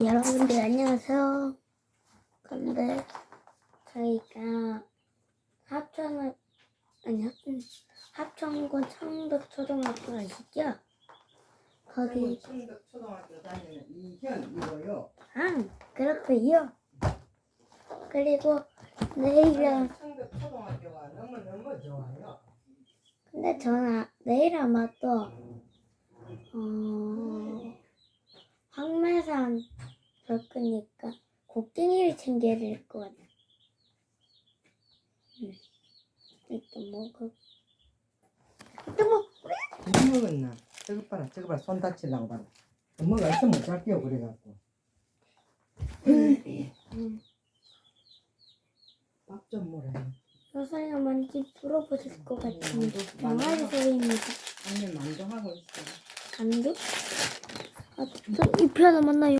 여러분들 안녕하세요. 근데 저희가 합천을 아니 합천 합천군 청덕 초등학교 아시죠? 거기 청덕 초등학교 다니는 이현이고요. 아 그렇고요. 그리고 내일은 청덕 초등학교가 너무 너무 좋아요. 근데 저는 아- 내일 아마 또 어, 볼 거니까 곡괭이를 챙겨야 될 것 같아. 음. 일단 먹어. 일단 먹. 못 먹었나? 저거 봐라, 저거 봐라, 손 다치려고 봐라. 엄마가 있으면 못 할게요, 그래갖고. 음. 밥좀 먹어. 선생님 많이 물어보실 것 같은데 강아지 소리입니다. 아니 만두하고 있어. 안도? 아, 또 잎이 하나 만나요.